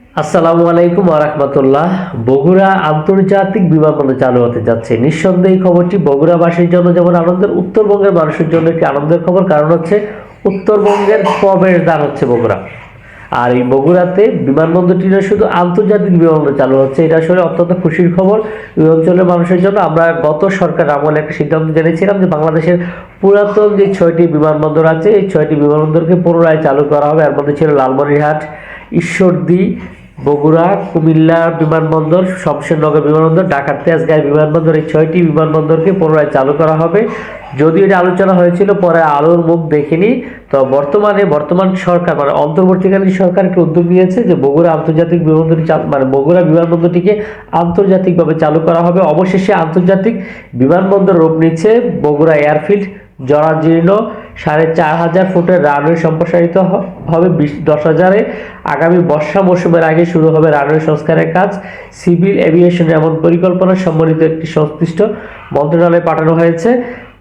আসসালামু আলাইকুম আরহামতুল্লাহ বগুড়া আন্তর্জাতিক বিমানবন্দর চালু হতে যাচ্ছে। নিঃসন্দেহে খবরটি বগুড়াবাসীর জন্য যেমন আনন্দের, উত্তরবঙ্গের মানুষের জন্য একটি আনন্দের খবর। কারণ হচ্ছে, উত্তরবঙ্গের প্রবেশদ্বার হচ্ছে বগুড়া। আর এই বগুড়াতে বিমানবন্দরটি না, শুধু আন্তর্জাতিক বিমানবন্দর চালু হচ্ছে। এটা আসলে অত্যন্ত খুশির খবর। এই অঞ্চলের মানুষের জন্য আমরা গত সরকার আমলে একটা সিদ্ধান্ত জেনেছিলাম যে বাংলাদেশের পুরাতন যে ছয়টি বিমানবন্দর আছে, এই ছয়টি বিমানবন্দরকে পুনরায় চালু করা হবে। এর মধ্যে ছিল লালমনিরহাট ঈশ্বরদী, বগুড়া, কুমিল্লা বিমানবন্দর শমশেরনগর বিমানবন্দর, ঢাকার তেজগাঁও বিমানবন্দর, এই ছয়টি বিমানবন্দরকে পুনরায় চালু করা হবে। যদিও এটা আলোচনা হয়েছিল, পরে আলোর মুখ দেখিনি, তো বর্তমানে বর্তমান সরকার মানে অন্তর্বর্তীকালীন সরকার একটা উদ্যোগ নিয়েছে যে বগুড়া আন্তর্জাতিক বিমানবন্দরটি মানে বগুড়া বিমানবন্দরটিকে আন্তর্জাতিকভাবে চালু করা হবে। অবশেষে আন্তর্জাতিক বিমানবন্দর রূপ নিচ্ছে বগুড়া এয়ারফিল্ড, জরাজীর্ণ সাড়ে চার হাজার ফুটের রানওয়ে সম্প্রসারিত হবে বিশ, দশ হাজারে। আগামী বর্ষা মৌসুমের আগে শুরু হবে রানওয়ে সংস্কারের কাজ। সিভিল এভিয়েশন এমন পরিকল্পনা সম্বলিত একটি সংশ্লিষ্ট মন্ত্রণালয়ে পাঠানো হয়েছে।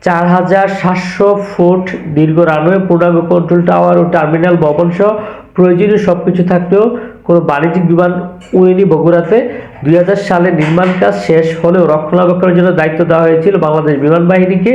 চার হাজার সাতশো ফুট দীর্ঘ রানওয়ে, পূর্ণাঙ্গ কন্ট্রোল টাওয়ার ও টার্মিনাল ভবন সহ প্রয়োজনীয় সব কিছু থাকলেও কোনো বাণিজ্যিক বিমান উড়েনি বগুড়াতে। দুই হাজার সালে নির্মাণ কাজ শেষ হলেও রক্ষণাবেক্ষণের জন্য দায়িত্ব দেওয়া হয়েছিল বাংলাদেশ বিমান বাহিনীকে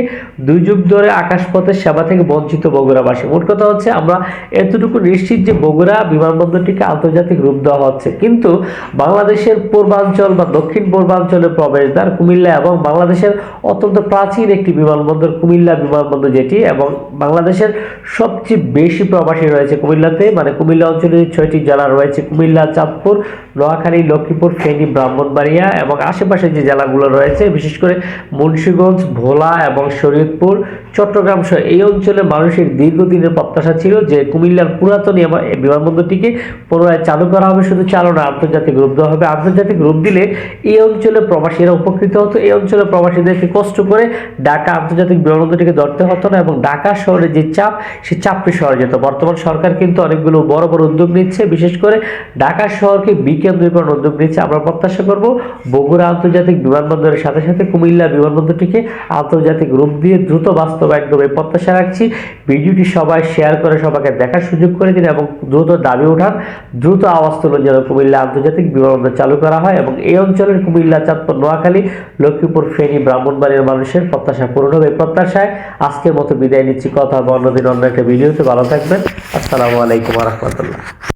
দুই যুগ ধরে আকাশপথের সেবা থেকে বঞ্চিত বগুড়াবাসী। মোট কথা হচ্ছে, আমরা এতটুকু নিশ্চিত যে বগুড়া বিমানবন্দরটিকে আন্তর্জাতিক রূপ দেওয়া হচ্ছে। কিন্তু বাংলাদেশের পূর্বাঞ্চল বা দক্ষিণ পূর্বাঞ্চলের প্রবেশদ্বার কুমিল্লা এবং বাংলাদেশের অত্যন্ত প্রাচীন একটি বিমানবন্দর কুমিল্লা বিমানবন্দর যেটি এবং বাংলাদেশের সবচেয়ে বেশি প্রবাসী রয়েছে কুমিল্লাতে মানে কুমিল্লা অঞ্চলে ছয়টি জেলা রয়েছে। কুমিল্লা, চাঁদপুর, নোয়াখালী, লক্ষ্মীপুর, ফেনী ব্রাহ্মণবাড়িয়া এবং আশেপাশে যে জেলাগুলো রয়েছে বিশেষ করে মুন্সীগঞ্জ ভোলা এবং শরীয়তপুর চট্টগ্রাম সহ এই অঞ্চলের মানুষের দীর্ঘদিনের প্রত্যাশা ছিল যে কুমিল্লার পুরাতন বিমানবন্দরটিকে পুনরায় চালু করা হবে। শুধু চালু না, আন্তর্জাতিক রূপ দেওয়া হবে। আন্তর্জাতিক রূপ দিলে এই অঞ্চলের প্রবাসীরা উপকৃত হতো। এই অঞ্চলের প্রবাসীদেরকে কষ্ট করে ঢাকা আন্তর্জাতিক বিমানবন্দরটিকে ধরতে হতো না এবং ঢাকা শহরে যে চাপ, সে চাপটি সরে যেত। বর্তমান সরকার কিন্তু অনেকগুলো বড় বড় উদ্যোগ নিচ্ছে। বিশেষ করে ঢাকা শহরকে বিকেন্দ্রীকরণ উদ্যোগ নিচ্ছে। আমরা প্রত্যাশা করব বগুড়া আন্তর্জাতিক বিমানবন্দরের সাথে সাথে কুমিল্লা বিমানবন্দরটিকে আন্তর্জাতিক রূপ দিয়ে দ্রুত বাস্তবায়ন করবে এই প্রত্যাশা রাখছি। ভিডিওটি সবাই শেয়ার করে সবাইকে দেখার সুযোগ করে দিন এবং দ্রুত দাবি ওঠান দ্রুত আওয়াজ তুলুন যেন কুমিল্লা আন্তর্জাতিক বিমানবন্দর চালু করা হয় এবং এই অঞ্চলের কুমিল্লা, চাঁদপুর, নোয়াখালী, লক্ষ্মীপুর, ফেনী, ব্রাহ্মণবাড়িয়ার মানুষের প্রত্যাশা পূরণ হবে। প্রত্যাশায় আজকের মতো বিদায় নিচ্ছি। কথা হবে অন্যদিন অন্য একটা ভিডিওতে। ভালো থাকবেন। আসসালামু আলাইকুম রহমতুল্লাহ।